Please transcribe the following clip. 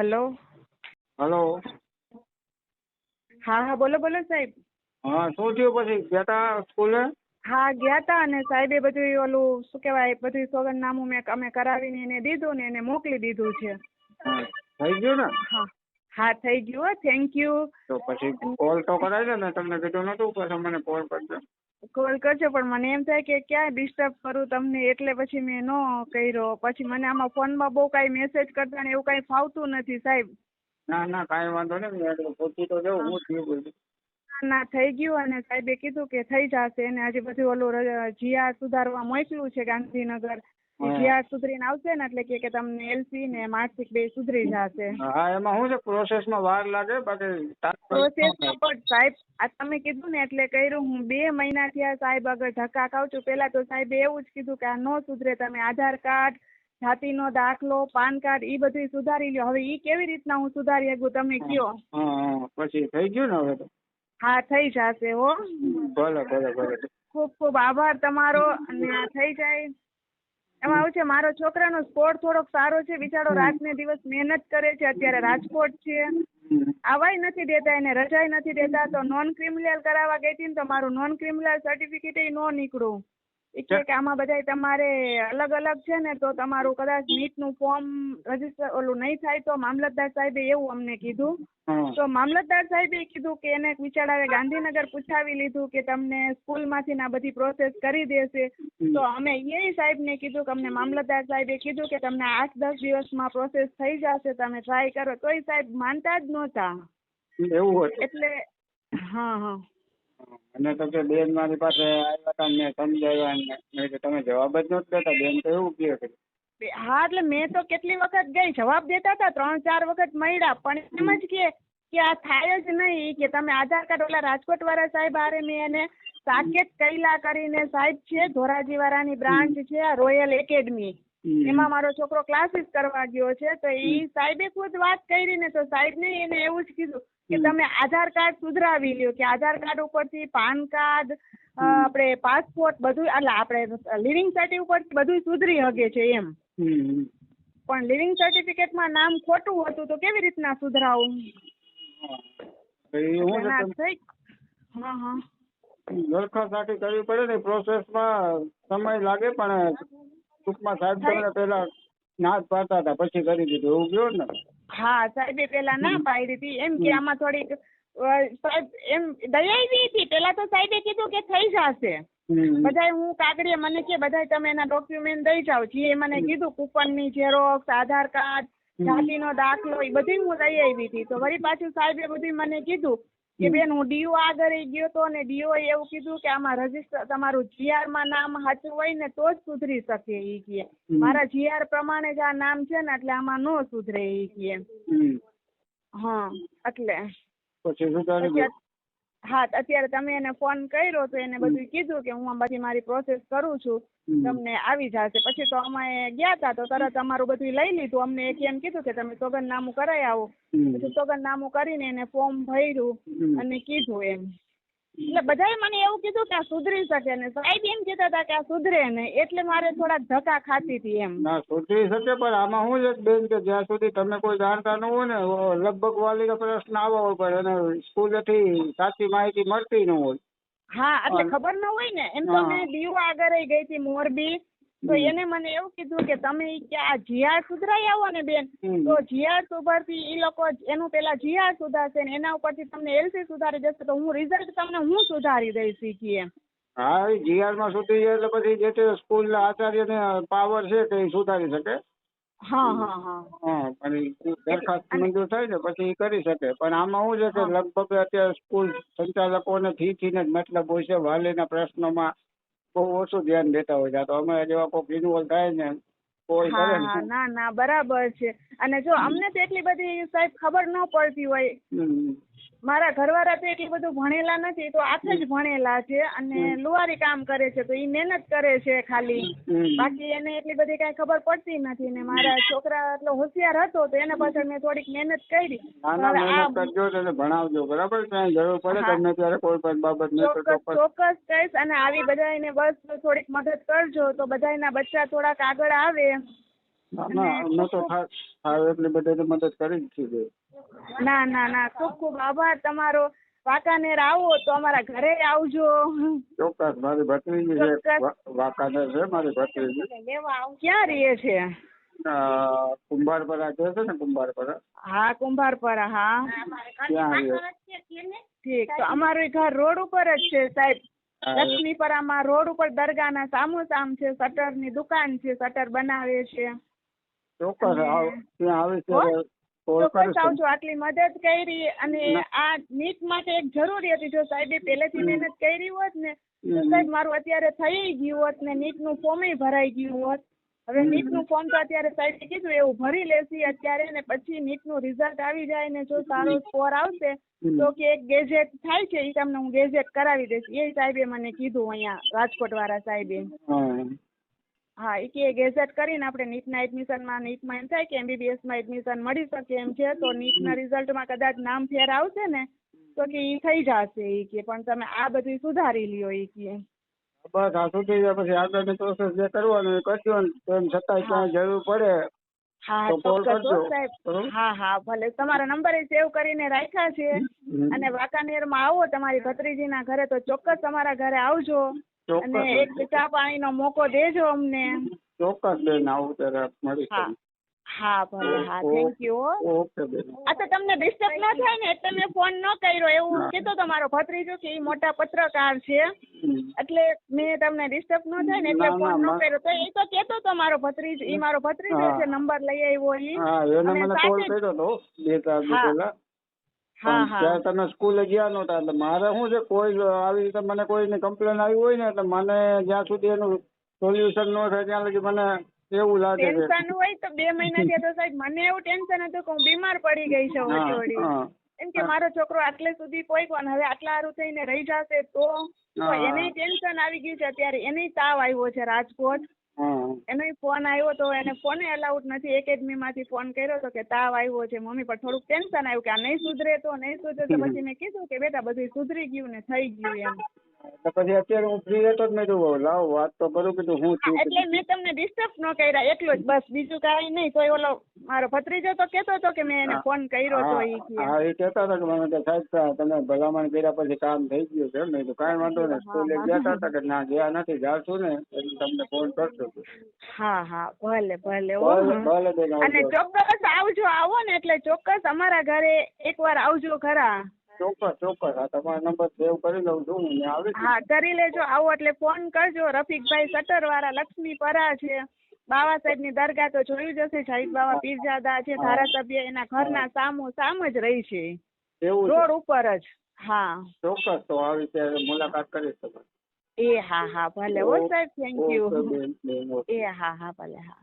Hello. Hello. હા હા બોલો બોલો સાહેબ. હા શું થયું પછી? ગયા તા સ્કૂલે? હા ગયા તા અને સાહેબે બધું ઓલું શું કહેવાય બધું સોગંદનામું મેં અમે કરાવીને એને દીધું ને એને મોકલી દીધું છે. થઈ ગયું ને? હા હા થઈ ગયું થેન્ક યુ. તો પછી કોલ તો કરાય ને તમને કીધું નતું પછી મને કોલ કરજો. કોલ કરજો પણ મને એમ થાય કે ક્યાં ડિસ્ટર્બ કરું તમને એટલે પછી મેં ન કર્યો. પછી મને આમાં ફોનમાં બહુ કાંઈ મેસેજ કરતા ને એવું કાંઈ ફાવતું નથી સાહેબ. ના ના કાંઈ વાંધો નહીં પૂછી તો જવું હું થયું બધું ના થઈ ગયું અને સાહેબે કીધું કે થઈ જશે. અને હજી બધું ઓલું જીઆર સુધારવા મોકલ્યું છે ગાંધીનગર. હા. સુધરીને આવશે ને એટલે કે તમને એલસી ને માર્કશીટ બે સુધરી જશે. હા એમાં શું છે? પ્રોસેસમાં વાર લાગે બાકી પ્રોસેસમાં પણ સાહેબ આ તમે કીધું ને એટલે કર્યું હું બે મહિના થયા સાહેબ આગળ ધક્કા ખાઉં છું. પહેલા તો સાહેબે એવું જ કીધું કે આ ન સુધરે તમે આધાર કાર્ડ જાતિનો દાખલો પાન કાર્ડ એ બધું સુધારી લ્યો. હવે એ કેવી રીતના હું સુધારી શકું? તમે કયો? પછી થઈ ગયું ને હવે તો? હા થઈ જશે હો. ભલે ભલે ભલે. ખૂબ ખૂબ આભાર તમારો. અને આ થઈ જાય. એમાં આવું છે મારો છોકરાનો સ્પોર્ટ થોડોક સારો છે બિચારો રાત ને દિવસ મહેનત કરે છે અત્યારે રાજકોટ છે. આવવાય આવાય નથી દેતા એને રજાઈ નથી દેતા. તો નોન ક્રિમિનલ કરાવવા ગઈ હતી ને તો મારું નોન ક્રિમિનલ સર્ટિફિકેટ નો નીકળ્યું એ કહે કે આમાં બધાય તમારે અલગ અલગ છે ને તો તમારું કદાચ નીટનું ફોર્મ રજિસ્ટર ઓલું નહીં થાય તો મામલતદાર સાહેબે એવું અમને કીધું. તો મામલતદાર સાહેબે કીધું કે એને બિચારાએ ગાંધીનગર પૂછાવી લીધું કે તમને સ્કૂલમાંથી ના બધી પ્રોસેસ કરી દેશે. તો અમે એ સાહેબને કીધું કે અમને મામલતદાર સાહેબે કીધું કે તમને આઠ દસ દિવસમાં પ્રોસેસ થઈ જશે તમે ટ્રાય કરો. તોય સાહેબ માનતા જ નહોતા. એવું એટલે હા હા. અને તો કે બેન મારી પાસે આવ્યા હતા ને મેં સમજાવ્યા ને મેં કીધું તમે જવાબ જ નહોતા દેતા. બેન તો એવું કહે છે. હા એટલે મેં તો કેટલી વખત ગઈ જવાબ દેતા હતા ત્રણ ચાર વખત મળ્યા પણ એમ જ કે કે આ થાય જ નહીં કે તમે આધાર કાર્ડ ઓલા રાજકોટ વાળા સાહેબ હારે મેં એને સાકેત કૈલા કરીને સાહેબ છે ધોરાજી વાળાની બ્રાન્ચ છે આ રોયલ એકેડમી એમાં મારો છોકરો ક્લાસીસ કરવા ગયો છે તો એ સાહેબે ખુદ વાત કરી ને તો સાહેબને એને એવું જ કીધું કે તમે આધાર કાર્ડ સુધરાવી લ્યો કે આધાર કાર્ડ ઉપરથી પાન કાર્ડ આપણે પાસપોર્ટ બધું એટલે આપણે લિવિંગ સર્ટિફિકેટ ઉપર બધું સુધરી શકે છે એમ. પણ લિવિંગ સર્ટિફિકેટમાં નામ ખોટું હતું તો કેવી રીતના સુધરાવું? હા. હા દરખાસ્ત આખી કરવી પડે ને પ્રોસેસમાં સમય લાગે પણ ટૂંકમાં સાહેબ તમને પેલા ના જ પાડતા હતા પછી કરી દીધું એવું કયો ને? હા સાહેબે પેલા ના પાડી હતી એમ કે આમાં થોડીક સાહેબ એમ દયાવી હતી. પેલા તો સાહેબે કીધું કે થઈ જશે. બધાય હું કાગડીએ મને કે બધાય તમે એના ડોક્યુમેન્ટ દઈ જાઓ. જે મને કીધું કૂપનની ઝેરોક્સ આધાર કાર્ડ જાતિનો દાખલો એ બધી હું લઈ આવી હતી. તો વળી પાછું સાહેબે બધું મને કીધું કે બેન હું ડીઓ આગળ ગયો તો ને ડીઓ એવું કીધું કે આમાં રજિસ્ટર તમારું જીઆરમાં નામ સાચું હોય ને તો જ સુધરી શકે એ કે. મારા જીઆર પ્રમાણે જ આ નામ છે ને એટલે આમાં નો સુધરે એ કે. હા એટલે. પછી હા અત્યારે તમે એને ફોન કર્યો તો એને બધું કીધું કે હું આ બધી મારી પ્રોસેસ કરું છું. તમને આવી જશે. પછી તો અમે ગયા હતા તો તરત અમારું બધું લઈ લીધું. અમને એક એમ કીધું કે તમે સોગંદનામું કરાવી આવો. પછી સોગંદનામું કરીને એને ફોર્મ ભર્યું અને કીધું એમ. એટલે બધાએ મને એવું કીધું કે આ સુધરી શકે ને. સાહેબ એમ કહેતા હતા કે આ સુધરે ને એટલે મારે થોડાક ધક્કા ખાતી હતી એમ. ના સુધરી શકે પણ આમાં શું છે બેન કે જ્યાં સુધી તમે કોઈ જાણતા ન હોય ને લગભગ વાલીનો પ્રશ્ન આવો હોય પણ એને સ્કૂલેથી સાચી માહિતી મળતી ન હોય. હા એટલે ખબર ન હોય ને. એમ તો મેં દીવ આગળ ગઈ હતી મોરબી. તો એને મને એવું કીધું કે તમે કે આ જીઆર સુધરાઈ આવો ને બેન. તો જીઆર સુધરથી એ લોકો એનું પેલા જીઆર સુધારશે ને એના ઉપરથી તમને એલસી સુધારી દેશે તો હું રિઝલ્ટ તમને હું સુધારી દઈશ શીખી એમ. હા જીઆરમાં સુધરી જાય એટલે પછી જે તે આચાર્ય ના પાવર છે તે સુધારી શકે. હા હા હા. હા પણ દરખાસ્ત મંજૂર થાય ને પછી એ કરી શકે. પણ આમાં શું છે કે લગભગ અત્યારે સ્કૂલ સંચાલકો ને થી જ મતલબ હોય છે વાલીના પ્રશ્નોમાં બહુ ઓછું ધ્યાન દેતા હોય છે. આ તો અમે જેવા કોઈક ઇન્વોલ્વ થાય ને કોઈ કરે ને હા ના ના બરાબર છે. અને જો અમને તો એટલી બધી સાહેબ ખબર ન પડતી હોય. મારા ઘરવાળા તો એટલું બધું ભણેલા નથી તો આઠ જ ભણેલા છે અને લુહારી કામ કરે છે તો એ મહેનત કરે છે ખાલી. બાકી એને એટલી બધી કાંઈ ખબર પડતી નથી ને મારા છોકરા એટલો હોશિયાર હતો તો એના પાછળ મેં થોડીક મહેનત કરી. કરજો અને ભણાવજો બરાબર? ક્યાંય જરૂર પડે તમને ત્યારે કોઈ પણ બાબત ચોક્કસ કહીશ અને આવી બધાને બસ થોડીક મદદ કરજો તો બધાના બચ્ચા થોડાક આગળ આવે. અમે તો એટલી બધી મદદ કરી જ છીએ ના ના ના. ખૂબ ખૂબ આભાર તમારો. વાંકાનેર આવો તો અમારા ઘરે આવજો. ચોક્કસ. મારી ભત્રીજી છે વાંકાનેર છે મારી ભત્રીજી. ક્યાં રહીએ છે? કુંભારપરા કહે છે ને કુંભારપરા. હા કુંભારપરા હા. ત્યાં ઠીક. તો અમારું ઘર રોડ ઉપર જ છે સાહેબ. લક્ષ્મીપરામાં રોડ ઉપર દરગાહના સામો સામ છે શટરની દુકાન છે શટર બનાવે છે. ચોક્કસ. ત્યાં આવે હો? ચોક્કસ આવજો આટલી મદદ કરી અને આ નીટ માટે એક જરૂરી હતી. જો સાહેબે પહેલેથી. મહેનત કરી હોત ને તો સાહેબ મારું અત્યારે થઈ ગયું હોત ને નીટનું ફોર્મ ભરાઈ ગયું હોત. હવે નીટનું ફોર્મ તો અત્યારે સાહેબે કીધું એવું ભરી લેશી અત્યારે ને પછી નીટનું રિઝલ્ટ આવી જાય ને જો સારો સ્કોર આવશે તો કે એક ગેજેટ થાય છે એ તમને હું ગેજેટ કરાવી દઈશ. એ સાહેબે મને કીધું અહીંયા રાજકોટ વાળા સાહેબે હા. એ કે ગેઝેટ કરીને આપણે નીટના એડમિશનમાં નીટમાં એમ થાય કે એમબીબીએસમાં એડમિશન મળી શકે એમ છે તો નીટના રિઝલ્ટમાં કદાચ નામ ફેર આવશે ને તો કે એ થઈ જશે એ કે પણ તમે આ બધું સુધારી લ્યો એ કે. બસ આ સુધી જાય પછી આગળની પ્રોસેસ જે કરવાનું એ કરજો ને તેમ છતાંય ક્યાંય જરૂર પડે હા ચોક્કસ કરજો. હા હા ભલે. તમારો નંબર એ સેવ કરીને રાખ્યા છે. અને અને વાંકાનેરમાં આવો તમારી ભત્રીજીના ઘરે તો ચોક્કસ તમારા ઘરે આવજો. અને એક ચા પાણીનો મોકો દેજો અમને. ચોક્કસ બેન આવું ત્યારે હા. મળીશું હા ભલે. હા થેન્ક યુ ઓકે બેન. તો તમને ડિસ્ટર્બ ન થાય ને એટલે મેં ફોન ન કર્યો. એવું. કીધું તમારો ભત્રીજો કે એ મોટા પત્રકાર છે. એટલે મેં તમને ડિસ્ટર્બ ન થાય ને એટલે ફોન ન કર્યો. તો એ તો કેતો તો મારો ભત્રીજ એ મારો ભત્રીજો છે નંબર લઈ આવ્યો એ હા એને મને કોલ કર્યો તો બે ચાર દિવસ પહેલા. હા તમે સ્કૂલે ગયા નહોતા એટલે મારે શું છે કોઈ આવી રીતે મને કોઈની કમ્પ્લેન આવી હોય ને એટલે મને જ્યાં સુધી એનું સોલ્યુશન ન થાય ત્યાં લગી મને એવું લાગે છે. ટેન્શન હોય તો બે મહિના થયા તો સાહેબ મને એવું ટેન્શન હતું કે હું બીમાર પડી ગઈ છું વળી વળી. એમ કે મારો છોકરો આટલે સુધી પહોંચ્યો હવે આટલા સારું થઈને રહી જશે તો? તો એને ટેન્શન આવી ગયું છે અત્યારે. એને તાવ આવ્યો છે રાજકોટ. એનો ફોન આવ્યો તો એને ફોને અલાઉડ નથી. એકેડમીમાંથી ફોન કર્યો તો કે તાવ આવ્યો છે મમ્મી પણ થોડુંક ટેન્શન આવ્યું કે આ નહીં સુધરે તો નહીં સુધરે તો પછી મેં કીધું કે બેટા બધું સુધરી ગયું ને થઈ ગયું એમ. પછી અત્યારે હું ફ્રી હતો જ મેં કીધું લાવ વાત તો કરું. કીધું હું છું. એટલે મેં તમને ડિસ્ટર્બ ન કર્યા એટલું જ બસ બીજું કાંઈ નહીં તો ઓલો મારો ભત્રીજો તો કેતો હતો કે મેં એને ફોન કર્યો તો ઈ કે. હા એ કેતા હતા કે મને સાહેબ તમે ભલામણ કર્યા પછી કામ થઈ ગયું છે મેં તો કાંઈ વાંધો નહીં. સ્કૂલે ગયા હતા કે ના ગયા નથી જાશું ને એટલે તમને ફોન કરશું હા હા ભલે ભલે ભલે અને ચોક્કસ આવજો આવો ને એટલે ચોક્કસ અમારા ઘરે એકવાર આવજો ખરા. ચોક્કસ ચોક્કસ. હા તમારો નંબર સેવ કરી લઉં છું હું આવી હા કરી લેજો આવો એટલે ફોન કરજો. રફીકભાઈ સટર વાળા લક્ષ્મી પરા છે. બાવા સાહેબની દરગાહ તો જોયું જ હશે શાહિદ બાવા પીરજાદા છે ધારાસભ્ય એના ઘરના સામો સામ જ રહી છે. રોડ ઉપર જ. હા. ચોક્કસ તો આવી ત્યારે મુલાકાત કરી શકો એ હા હા ભલે. હો સાહેબ થેન્ક યુ એ હા હા ભલે હા.